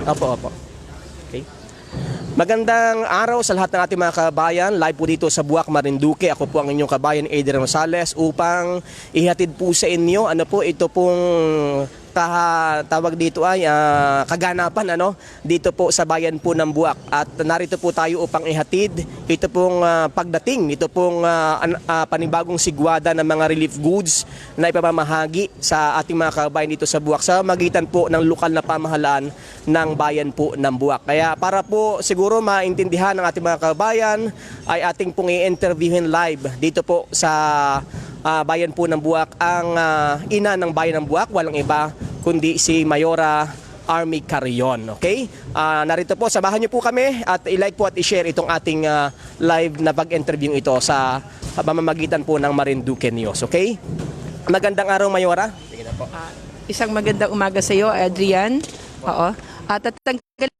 Opo, opo. Okay. Magandang araw sa lahat ng ating mga kabayan. Live po dito sa Buwak, Marinduque. Ako po ang inyong kabayan, Adrian Rosales, upang ihatid po sa inyo, ano po, ito pong kaha, tawag dito ay ah, kaganapan ano dito po sa bayan po ng Buwak. At narito po tayo upang ihatid ito pong ah, pagdating ito pong an- ah, panibagong sigwada ng mga relief goods na ipamamahagi sa ating mga kabayan dito sa Buwak sa magitan po ng lokal na pamahalaan ng bayan po ng Buwak. Kaya para po siguro maintindihan ng ating mga kabayan ay ating pong i-interviewin live dito po sa ah, bayan po ng Buwak ang ah, ina ng bayan ng Buwak walang iba kundi si Mayora Army Carrion okay Ah, narito po samahan niyo po kami at i-like po at i-share itong ating ah, live na pag-interview ito sa pamamagitan po ng Marinduque News okay magandang araw Mayora sige na po Ah, isang magandang umaga sa iyo, Adrian. Oo. At tatanggal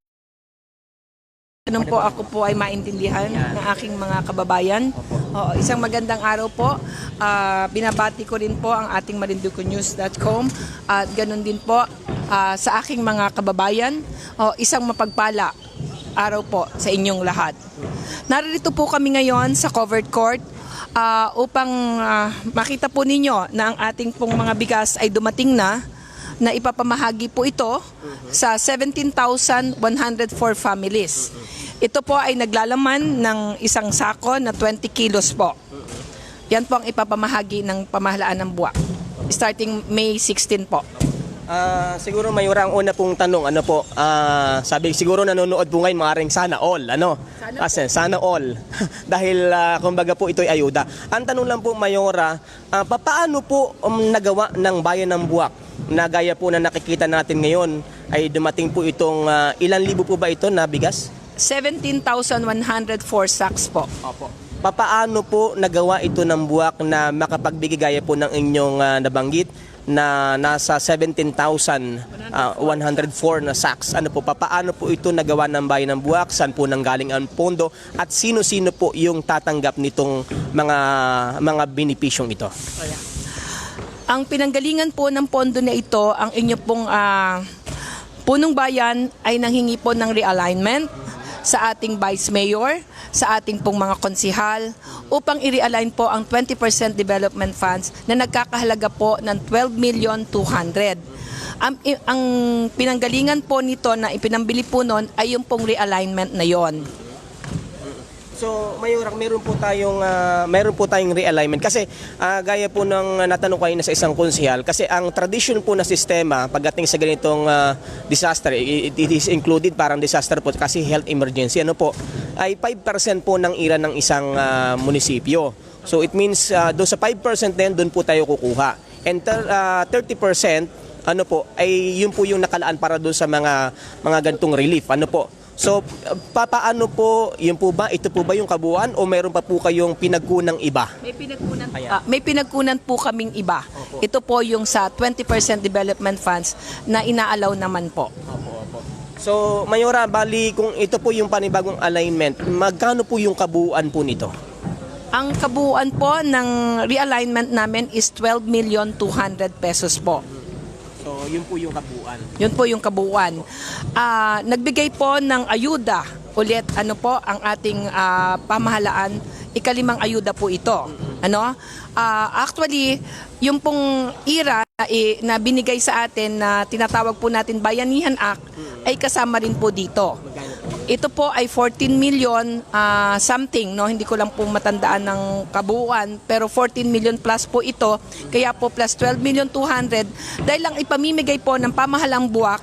Anong po ako po ay maintindihan ng aking mga kababayan. Oo, isang magandang araw po. Ah, binabati ko rin po ang ating marinduconews.com at ganun din po ah, sa aking mga kababayan. O, isang mapagpala araw po sa inyong lahat. Narito po kami ngayon sa covered court ah, upang ah, makita po ninyo na ang ating pong mga bigas ay dumating na na ipapamahagi po ito sa 17,104 families. Ito po ay naglalaman ng isang sako na 20 kilos po. Yan po ang ipapamahagi ng pamahalaan ng buwak. Starting May 16 po. Ah, siguro Mayora ang una pong tanong ano po? Ah, sabi siguro nanonood po ngayon maaaring sana all ano? Sana Kasi sana all. Dahil ah, kumbaga po ito'y ayuda. Ang tanong lang po Mayora ah, papaano po um, nagawa ng bayan ng Buwak na gaya po na nakikita natin ngayon ay dumating po itong ah, ilan libo po ba ito na bigas? 17,104 sacks po. Opo. Papaano po nagawa ito ng buwak na makapagbigay gaya po ng inyong ah, nabanggit na nasa 17,104 na sacks. Ano po, papaano po ito nagawa ng bayan ng buwak? Saan po nanggaling ang pondo? At sino-sino po yung tatanggap nitong mga mga benepisyong ito? Ang pinanggalingan po ng pondo na ito, ang inyo pong ah, punong bayan ay nanghingi po ng realignment sa ating vice mayor, sa ating pong mga konsihal, upang i-realign po ang 20% development funds na nagkakahalaga po ng 12 million 200. Ang, ang pinanggalingan po nito na ipinambili po noon ay yung pong realignment na yon. So, Mayorak, meron po tayong ah, meron po tayong realignment. Kasi ah, gaya po ng natanong ko na sa isang konsehal kasi ang tradition po na sistema pagdating sa ganitong ah, disaster it, it is included parang disaster po kasi health emergency. Ano po? Ay 5% po ng ira ng isang ah, munisipyo. So it means ah, doon sa 5% din doon po tayo kukuha. And ah, 30% ano po ay yun po yung nakalaan para doon sa mga mga gantong relief. Ano po So, pa- paano po, yun po ba, ito po ba yung kabuuan o meron pa po kayong pinagkunang iba? May pinagkunan, Ayan. ah, may pinagkunan po kaming iba. Ito po yung sa 20% development funds na inaalaw naman po. So, Mayora, bali kung ito po yung panibagong alignment, magkano po yung kabuuan po nito? Ang kabuuan po ng realignment namin is 12 million 200 pesos po. So, yun po yung kabuuan. Yun po yung kabuuan. Ah, nagbigay po ng ayuda ulit ano po ang ating ah, pamahalaan ikalimang ayuda po ito. Ano? Ah, actually, yung pong IRA eh, na binigay sa atin na tinatawag po natin Bayanihan Act ay kasama rin po dito. Ito po ay 14 million ah, something, no? Hindi ko lang po matandaan ng kabuuan, pero 14 million plus po ito. Kaya po plus 12 million 200 dahil lang ipamimigay po ng pamahalang buwak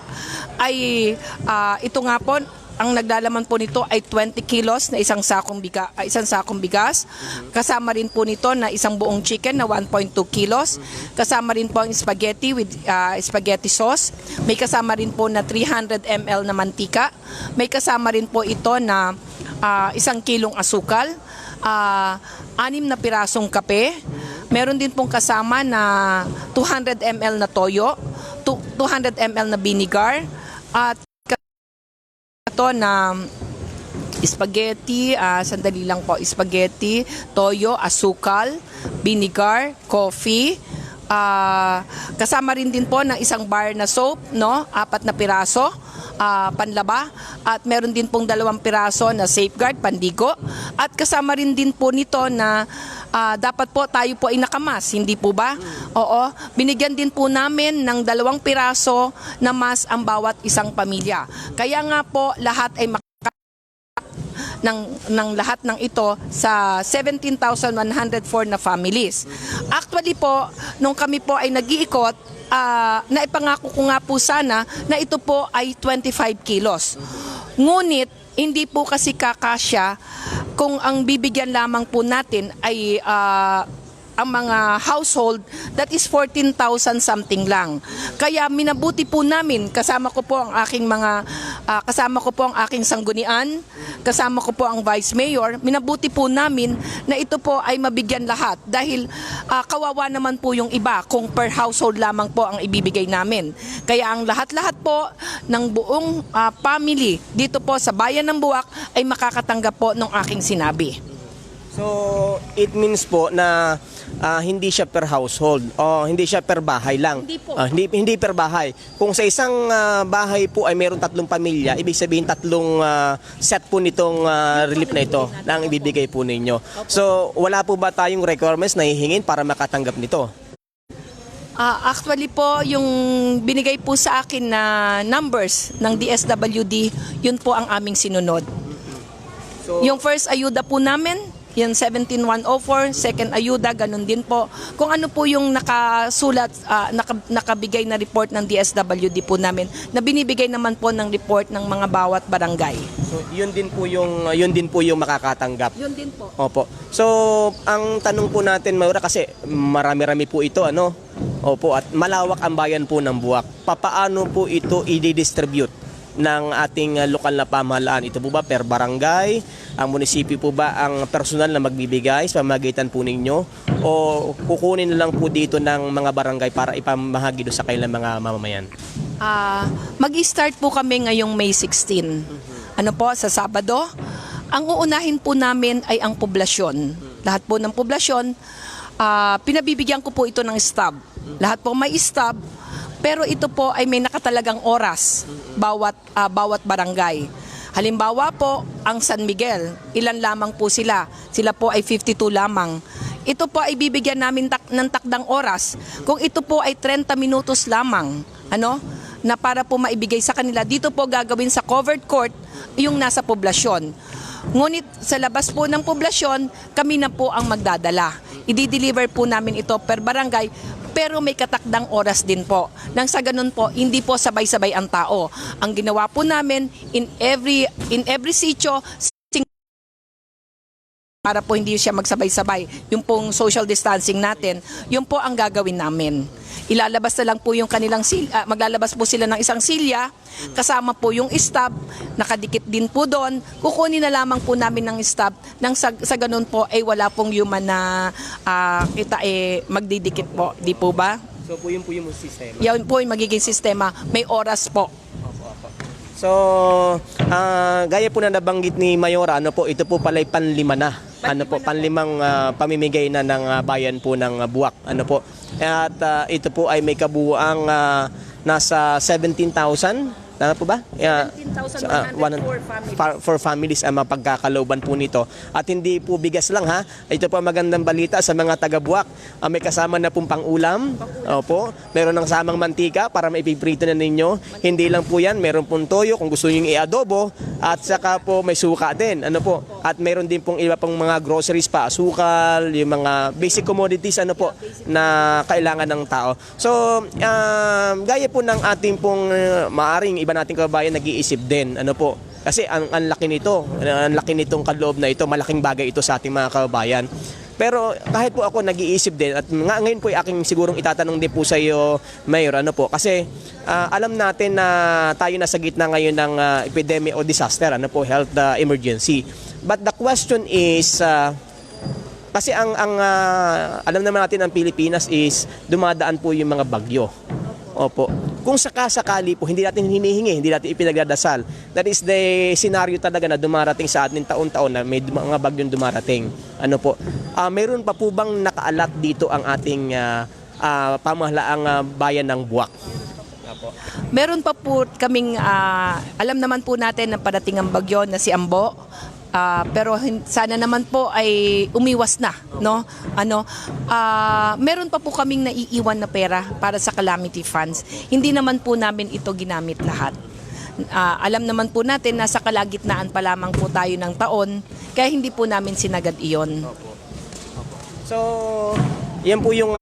ay ah, ito nga po ang naglalaman po nito ay 20 kilos na isang sakong biga, ah, isang sakong bigas. Kasama rin po nito na isang buong chicken na 1.2 kilos. Kasama rin po ang spaghetti with ah, spaghetti sauce. May kasama rin po na 300 ml na mantika. May kasama rin po ito na ah, isang kilong asukal. ah, anim na pirasong kape. Meron din pong kasama na 200 ml na toyo, tu- 200 ml na vinegar, at ito na spaghetti, ah, sandali lang po, spaghetti, toyo, asukal, vinegar, coffee, Ah, kasama rin din po ng isang bar na soap, no? Apat na piraso. ah, panlaba at meron din pong dalawang piraso na safeguard pandigo at kasama rin din po nito na ah, dapat po tayo po ay nakamas, hindi po ba? Oo, binigyan din po namin ng dalawang piraso na mas ang bawat isang pamilya. Kaya nga po lahat ay ng ng lahat ng ito sa 17,104 na families. Actually po, nung kami po ay nag-iikot, ah, naipangako ko nga po sana na ito po ay 25 kilos. Ngunit, hindi po kasi kakasya kung ang bibigyan lamang po natin ay ah, ang mga household that is 14,000 something lang. Kaya minabuti po namin kasama ko po ang aking mga ah, kasama ko po ang aking sanggunian, kasama ko po ang vice mayor. Minabuti po namin na ito po ay mabigyan lahat dahil ah, kawawa naman po yung iba kung per household lamang po ang ibibigay namin. Kaya ang lahat-lahat po ng buong ah, family dito po sa bayan ng Buwak ay makakatanggap po ng aking sinabi. So, it means po na ah, hindi siya per household o hindi siya per bahay lang. Hindi po. Ah, hindi, hindi per bahay. Kung sa isang ah, bahay po ay mayroong tatlong pamilya, ibig sabihin tatlong ah, set po nitong ah, relief na ito na ang ibibigay po ninyo. So, wala po ba tayong requirements na hihingin para makatanggap nito? Ah, actually po, yung binigay po sa akin na numbers ng DSWD, yun po ang aming sinunod. So, Yung first ayuda po namin, yung 17104, second ayuda, ganun din po. Kung ano po yung nakasulat, naka- nakabigay na report ng DSWD po namin, na binibigay naman po ng report ng mga bawat barangay. so, yun din po yung yun din po yung makakatanggap. Yun din po. Opo. So, ang tanong po natin, Maura, kasi marami-rami po ito, ano? Opo, at malawak ang bayan po ng Buwak. Papaano po ito i-distribute ng ating uh, lokal na pamahalaan? Ito po ba per barangay? Ang munisipyo po ba ang personal na magbibigay sa pamagitan po ninyo? O kukunin na lang po dito ng mga barangay para ipamahagi doon sa kailang mga mamamayan? Ah, mag-start po kami ngayong May 16. Ano po, sa Sabado. Ang uunahin po namin ay ang poblasyon. Lahat po ng poblasyon, ah, pinabibigyan ko po ito ng stab. Lahat po may stab, pero ito po ay may nakatalagang oras bawat ah, bawat barangay. Halimbawa po, ang San Miguel, ilan lamang po sila? Sila po ay 52 lamang. Ito po ay bibigyan namin tak- ng takdang oras. Kung ito po ay 30 minutos lamang, ano? Na para po maibigay sa kanila. Dito po gagawin sa covered court yung nasa poblasyon. Ngunit sa labas po ng poblasyon, kami na po ang magdadala. I-deliver po namin ito per barangay pero may katakdang oras din po. Nang sa ganun po, hindi po sabay-sabay ang tao. Ang ginawa po namin in every in every sitio para po hindi siya magsabay-sabay. Yung pong social distancing natin, yun po ang gagawin namin. Ilalabas na lang po yung kanilang sil ah, maglalabas po sila ng isang silya, kasama po yung stab, nakadikit din po doon. Kukunin na lamang po namin ng stab nang sa, sa ganun po ay wala pong human na ah, kita eh magdidikit po, di po ba? So po yun po yung sistema. Yan po yung magiging sistema, may oras po. So, ah, gaya po na nabanggit ni Mayora, ano po, ito po pala'y panlima na. Ano po, panlimang ah, pamimigay na ng ah, bayan po ng ah, Buwak. Ano po. At ah, ito po ay may kabuuang ah, nasa 17,000. Tama po ba? Yeah. 17,104 one- families. fa- for families ang mapagkakalooban po nito. At hindi po bigas lang ha. Ito po ang magandang balita sa mga taga-buwak. Ah, may kasama na pong pang-ulam. Opo. Meron ng samang mantika para maipiprito na ninyo. Hindi lang po yan. Meron pong toyo kung gusto nyo i-adobo. At saka po may suka din. Ano po? At meron din pong iba pang mga groceries pa. Asukal, yung mga basic commodities ano po na kailangan ng tao. So, um, gaya po ng ating pong uh, maaring iba nating kababayan nag-iisip din. Ano po? Kasi ang, ang laki nito, ang laki nitong kaloob na ito, malaking bagay ito sa ating mga kababayan. Pero kahit po ako nag-iisip din at nga ngayon po ay aking sigurong itatanong din po sa iyo, Mayor, ano po? Kasi ah, alam natin na tayo nasa gitna ngayon ng ah, epidemic o disaster, ano po, health ah, emergency. But the question is, ah, kasi ang ang ah, alam naman natin ang Pilipinas is dumadaan po yung mga bagyo. Opo. Kung sakasakali po, hindi natin hinihingi, hindi natin ipinagdadasal. That is the scenario talaga na dumarating sa atin taon-taon na may mga bagyong dumarating. Ano po? Ah, meron pa po bang nakaalat dito ang ating ah, ah, pamahalaang ah, bayan ng Buwak. Meron pa po kaming, ah, alam naman po natin na parating ang bagyo na si Ambo. Ah, pero sana naman po ay umiwas na, no? Ano? ah, meron pa po kaming naiiwan na pera para sa calamity funds. Hindi naman po namin ito ginamit lahat. Ah, alam naman po natin na sa kalagitnaan pa lamang po tayo ng taon, kaya hindi po namin sinagad iyon. So, yan po yung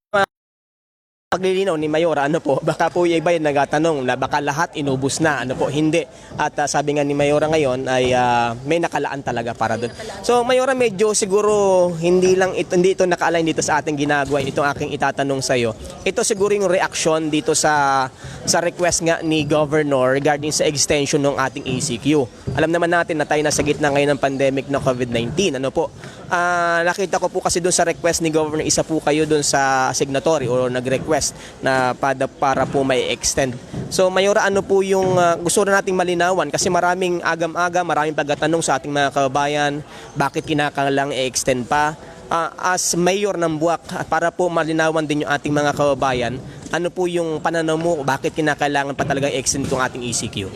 paglilinaw ni Mayora, ano po, baka po yung iba yung nagatanong na baka lahat inubos na, ano po, hindi. At ah, sabi nga ni Mayora ngayon ay ah, may nakalaan talaga para doon. So, Mayora, medyo siguro hindi lang ito, hindi ito naka-align dito sa ating ginagawa, itong aking itatanong sa iyo. Ito siguro yung reaction dito sa sa request nga ni Governor regarding sa extension ng ating ACQ. Alam naman natin na tayo nasa gitna ngayon ng pandemic ng COVID-19. Ano po? Ah, nakita ko po kasi doon sa request ni Governor, isa po kayo doon sa signatory o nag-request na para, para po may extend. So Mayora, ano po yung ah, gusto na nating malinawan kasi maraming agam-aga, maraming pagkatanong sa ating mga kababayan, bakit kinakailangang i-extend pa? Ah, as mayor ng Buwak, para po malinawan din yung ating mga kababayan, ano po yung pananaw mo, bakit kinakailangan pa talaga i-extend itong ating ECQ?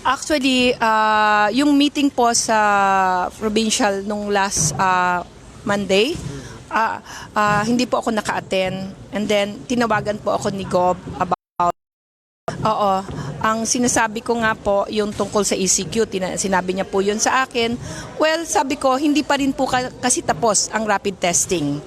Actually, ah, yung meeting po sa provincial nung last ah, Monday, ah, ah, hindi po ako naka-attend. And then, tinawagan po ako ni Gob about Oo. Ang sinasabi ko nga po, yung tungkol sa ECQ, sinabi niya po yun sa akin. Well, sabi ko, hindi pa rin po ka- kasi tapos ang rapid testing.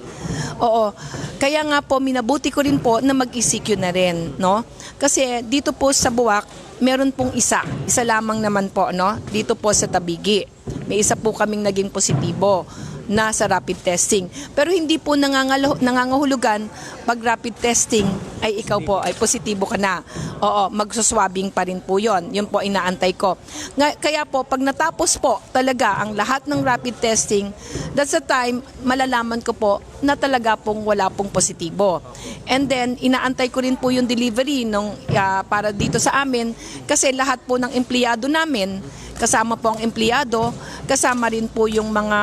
Oo. Kaya nga po, minabuti ko rin po na mag-ECQ na rin, no? Kasi dito po sa Buwak, meron pong isa. Isa lamang naman po, no? Dito po sa Tabigi. May isa po kaming naging positibo na sa rapid testing. Pero hindi po nangangalo, nangangahulugan pag rapid testing ay ikaw po ay positibo ka na. Oo, magsuswabing pa rin po yon. Yun po inaantay ko. Nga, kaya po, pag natapos po talaga ang lahat ng rapid testing, that's the time malalaman ko po na talaga pong wala pong positibo. And then, inaantay ko rin po yung delivery nung, ah, para dito sa amin kasi lahat po ng empleyado namin kasama po ang empleyado, kasama rin po yung mga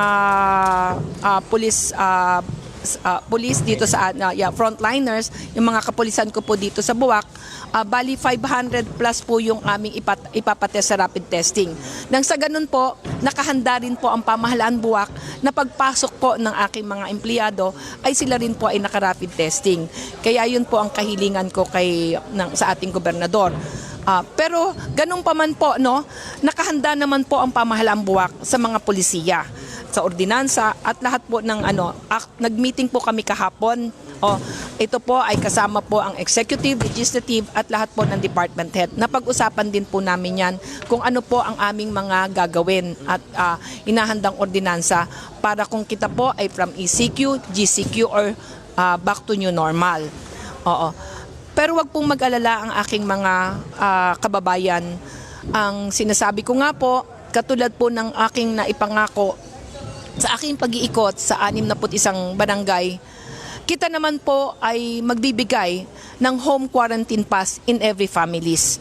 ah, police s- ah, police dito sa ah, yeah, frontliners, yung mga kapulisan ko po dito sa Buwak. Ah, bali 500 plus po yung aming ipat, ipapatest sa rapid testing. Nang sa ganun po, nakahanda rin po ang pamahalaan Buwak na pagpasok po ng aking mga empleyado ay sila rin po ay naka-rapid testing. Kaya yun po ang kahilingan ko kay ng, sa ating gobernador. Ah, pero ganun pa man po, no, nakahanda naman po ang pamahalaan buwak sa mga polisiya, sa ordinansa at lahat po ng ano, ak- nag-meeting po kami kahapon. Oh, ito po ay kasama po ang executive, legislative at lahat po ng department head. Napag-usapan din po namin yan kung ano po ang aming mga gagawin at ah, inahandang ordinansa para kung kita po ay from ECQ, GCQ or ah, back to new normal. Oo. Pero wag pong mag-alala ang aking mga ah, kababayan. Ang sinasabi ko nga po, katulad po ng aking naipangako sa aking pag-iikot sa 61 barangay, kita naman po ay magbibigay ng home quarantine pass in every families.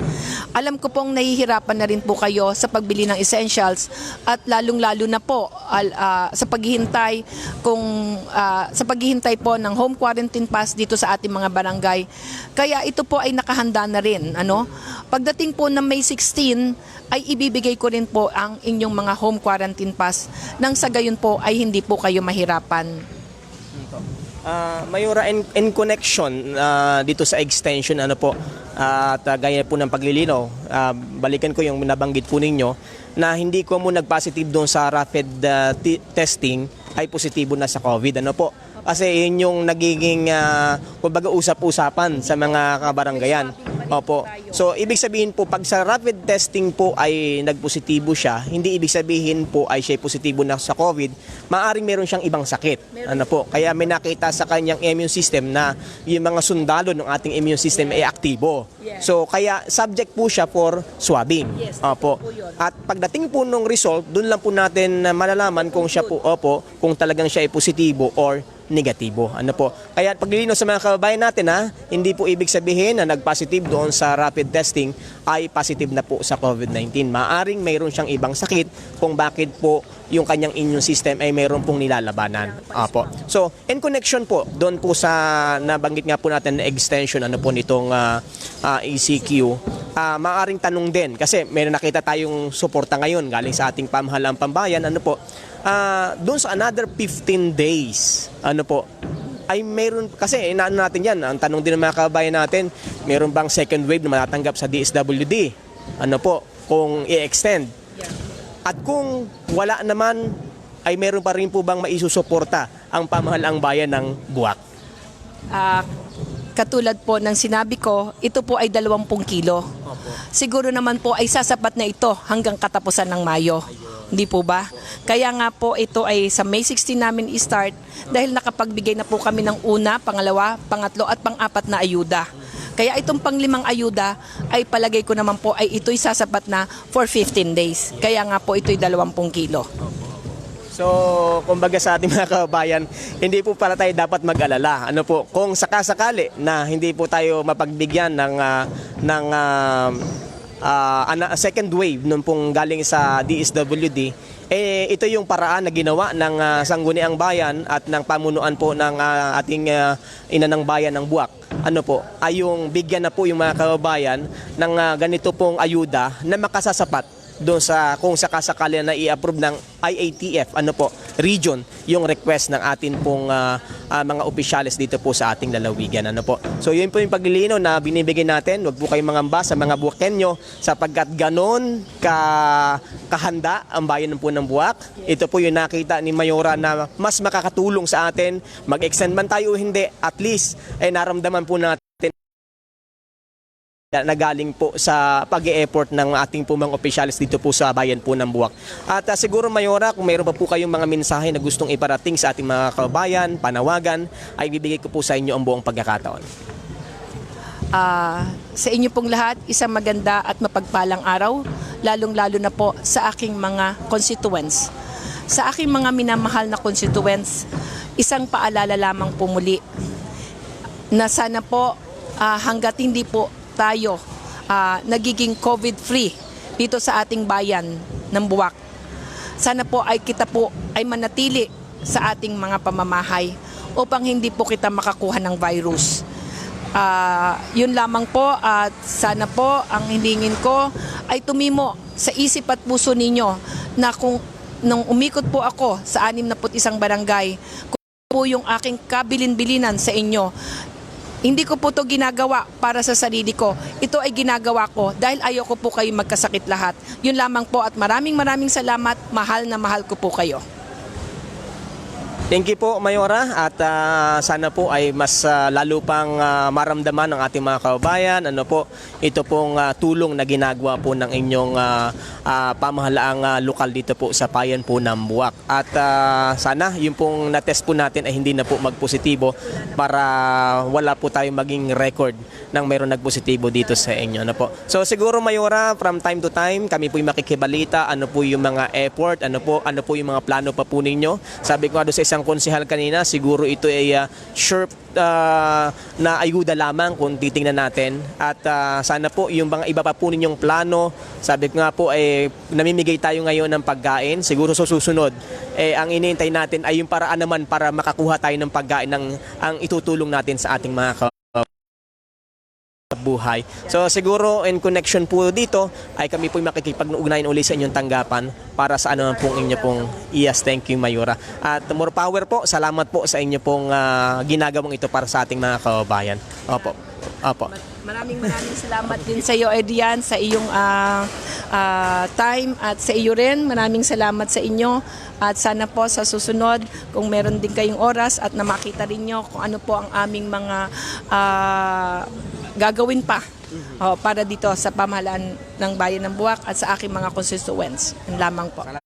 Alam ko pong nahihirapan na rin po kayo sa pagbili ng essentials at lalong-lalo na po ah, sa paghihintay kung ah, sa paghihintay po ng home quarantine pass dito sa ating mga barangay. Kaya ito po ay nakahanda na rin, ano? Pagdating po ng May 16 ay ibibigay ko rin po ang inyong mga home quarantine pass nang sa gayon po ay hindi po kayo mahirapan. Ah, Mayora, in, in connection ah, dito sa extension, ano po, ah, at ah, gaya po ng paglilinaw, ah, balikan ko yung nabanggit po ninyo, na hindi ko mo nag-positive doon sa rapid t- testing ay positibo na sa COVID. Ano po? Kasi yun yung nagiging, ah, kumbaga usap-usapan sa mga kabaranggayan. Opo. So, ibig sabihin po, pag sa rapid testing po ay nagpositibo siya, hindi ibig sabihin po ay siya positibo na sa COVID, maaring meron siyang ibang sakit. Ano po? Kaya may nakita sa kanyang immune system na yung mga sundalo ng ating immune system ay aktibo. So, kaya subject po siya for swabbing. Yes, Opo. po yun. At pagdating po nung result, doon lang po natin na malalaman kung siya po, opo, kung talagang siya ay positibo or negatibo. Ano po? Kaya paglilinaw sa mga kababayan natin ha, hindi po ibig sabihin na nag-positive doon sa rapid testing ay positive na po sa COVID-19. Maaring mayroon siyang ibang sakit kung bakit po yung kanyang immune system ay mayroon pong nilalabanan. Apo. So, in connection po doon po sa nabanggit nga po natin na extension ano po nitong ah, ah, ECQ, ah maaring tanong din kasi meron nakita tayong suporta ngayon galing sa ating pamahalaan pambayan ano po. Ah, doon sa another 15 days, ano po, ay meron kasi inaano natin yan ang tanong din ng mga kababayan natin meron bang second wave na matatanggap sa DSWD ano po kung i-extend? At kung wala naman ay meron pa rin po bang maisusuporta ang pamahalaang bayan ng Buwak? Ah, katulad po ng sinabi ko, ito po ay 20 kilo. Siguro naman po ay sasapat na ito hanggang katapusan ng Mayo. Hindi po ba? Kaya nga po ito ay sa May 16 namin i-start dahil nakapagbigay na po kami ng una, pangalawa, pangatlo at pang-apat na ayuda. Kaya itong panglimang ayuda ay palagay ko naman po ay ito'y sasapat na for 15 days. Kaya nga po ito'y 20 kilo. So, kumbaga sa ating mga kababayan, hindi po pala tayo dapat mag-alala. Ano po, kung sakasakali na hindi po tayo mapagbigyan ng ah, ng ah, ah, ana- second wave nung pong galing sa DSWD, eh ito yung paraan na ginawa ng ah, Sangguniang Bayan at ng pamunuan po ng ah, ating ah, ina bayan ng Buwak. Ano po, ay yung bigyan na po yung mga kababayan ng ah, ganito pong ayuda na makasasapat doon sa kung sakasakali na i-approve ng IATF ano po region yung request ng atin pong ah, ah, mga opisyalis dito po sa ating lalawigan. Ano po? So yun po yung paglilino na binibigay natin. Wag po kayong mangamba sa mga buwakenyo sapagkat ganon ka kahanda ang bayan po ng buwak. Ito po yung nakita ni Mayora na mas makakatulong sa atin. Mag-extend man tayo o hindi at least ay naramdaman po natin na galing po sa pag-e-effort ng ating po mga opisyalis dito po sa bayan po ng Buwak. At ah, siguro Mayora, kung mayroon pa po kayong mga mensahe na gustong iparating sa ating mga kababayan, panawagan, ay bibigay ko po sa inyo ang buong pagkakataon. Ah, sa inyo pong lahat, isang maganda at mapagpalang araw, lalong-lalo na po sa aking mga constituents. Sa aking mga minamahal na constituents, isang paalala lamang po muli na sana po ah, hanggat hindi po tayo ah, nagiging COVID-free dito sa ating bayan ng Buwak. Sana po ay kita po ay manatili sa ating mga pamamahay upang hindi po kita makakuha ng virus. Ah, yun lamang po at sana po ang hilingin ko ay tumimo sa isip at puso ninyo na kung nung umikot po ako sa 61 barangay, po yung aking kabilin-bilinan sa inyo, hindi ko po to ginagawa para sa sarili ko. Ito ay ginagawa ko dahil ayoko po kayo magkasakit lahat. Yun lamang po at maraming maraming salamat. Mahal na mahal ko po kayo. Thank you po Mayora. At ah, sana po ay mas ah, lalo pang ah, maramdaman ng ating mga kababayan. Ano po ito pong ah, tulong na ginagawa po ng inyong ah, ah, pamahalaang ah, lokal dito po sa payan po ng Buwak. At ah, sana yung pong na-test po natin ay hindi na po magpositibo para wala po tayong maging record ng mayroon nagpositibo dito sa inyo. Ano po? So siguro Mayora from time to time kami po yung makikibalita ano po yung mga effort ano po ano po yung mga plano pa po ninyo. Sabi ko nga sa isang konsehal kanina siguro ito ay ah, sure ah, na ayuda lamang kung titingnan natin. At ah, sana po yung mga iba pa po ninyong plano sabi ko nga po eh namimigay tayo ngayon ng pagkain. Siguro sa susunod eh ang iniintay natin ay yung paraan naman para makakuha tayo ng pagkain ng ang itutulong natin sa ating mga buhay. So siguro in connection po dito ay kami po makikipag-ugnayan uli sa inyong tanggapan para sa ano pong inyo pong yes thank you Mayura. At more power po, salamat po sa inyo pong ah, ginagawang ito para sa ating mga kababayan. Opo. Opo. Maraming maraming salamat din sa iyo, Edian, sa iyong ah, ah, time at sa iyo rin. Maraming salamat sa inyo. At sana po sa susunod, kung meron din kayong oras at na makita rin nyo kung ano po ang aming mga ah, gagawin pa oh, para dito sa pamahalaan ng Bayan ng Buwak at sa aking mga constituents. Yan lamang po.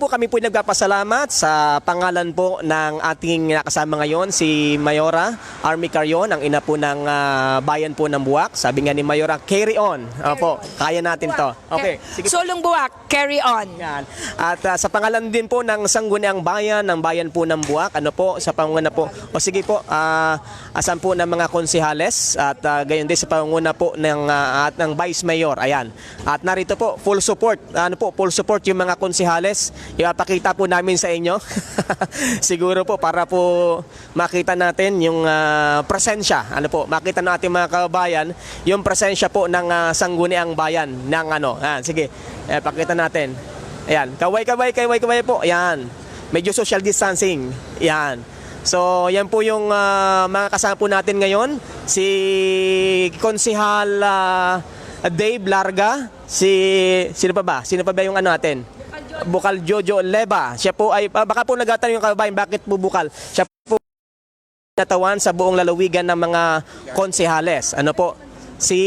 Po kami po nagpapasalamat sa pangalan po ng ating nakasama ngayon si Mayora Army Carion, ang ina po ng ah, bayan po ng Buwak. Sabi nga ni Mayora, carry on. Opo, kaya natin to. Okay, sige po. Sulong buwak, carry on. Yan. At ah, sa pangalan din po ng Sangguniang Bayan, ng bayan po ng Buwak, ano po, sa pangunguna po, o sige po, ah, asan po ng mga konsihales at ah, gayon din sa pangunguna po ng, ah, at ng Vice Mayor, ayan. At narito po, full support, ano po, full support yung mga konsihales, ipapakita po namin sa inyo. Siguro po, para po makita natin yung ah, presensya, ano po, makita ng ating mga kababayan, yung presensya po ng ah, Sangguniang Bayan, ng ano, ayan, sige, eh, pakita natin. Ayan, kaway, kaway, kaway, kaway po. Ayan. Medyo social distancing. Ayan. So, yan po yung ah, mga kasama po natin ngayon. Si Konsihal ah, Dave Larga. Si, sino pa ba? Sino pa ba yung ano natin? Bukal Jojo Leba. Siya po ay, ah, baka po nagtatanong yung kababayan, bakit po bukal? Siya po natawan sa buong lalawigan ng mga konsihales. Ano po? Si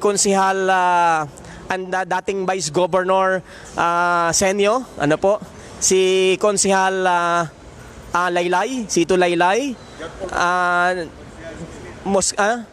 Konsihal ah, ang da- dating Vice Governor ah, Senyo, ano po? Si Konsihal ah, ah, Laylay, si Ito Laylay. Ah, Mos, ah?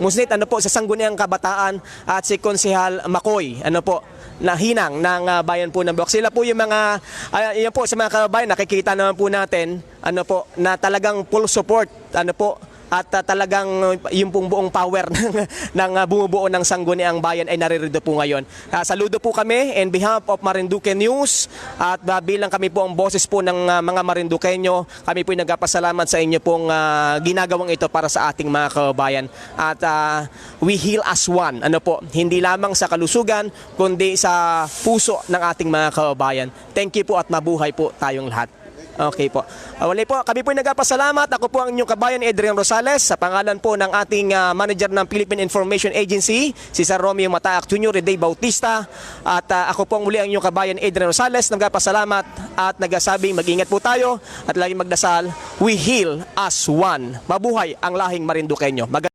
Muslit, ano po, sa Sangguniang Kabataan at si Konsihal Makoy, ano po, na hinang ng ah, bayan po ng Buwak. Sila po yung mga, ah, yan po sa mga kababayan, nakikita naman po natin, ano po, na talagang full support, ano po, at ah, talagang yung pong buong power ng, ng ah, bumubuo ng Sangguniang Bayan ay naririto po ngayon. Ah, saludo po kami in behalf of Marinduque News at ah, bilang kami po ang boses po ng ah, mga Marinduqueño, kami po ay nagpasalamat sa inyo pong ah, ginagawang ito para sa ating mga kababayan. At ah, we heal as one. Ano po, hindi lamang sa kalusugan, kundi sa puso ng ating mga kababayan. Thank you po at mabuhay po tayong lahat. Okay po. Uh, wala po, kami po ay nagpasalamat. Ako po ang inyong kabayan Adrian Rosales sa pangalan po ng ating ah, manager ng Philippine Information Agency, si Sir Romeo Mataak Jr. Day Bautista. At ah, ako po ang muli ang inyong kabayan Adrian Rosales. Nagpasalamat at nagsasabing mag-ingat po tayo at laging magdasal, we heal as one. Mabuhay ang lahing Marinduqueño. Mag-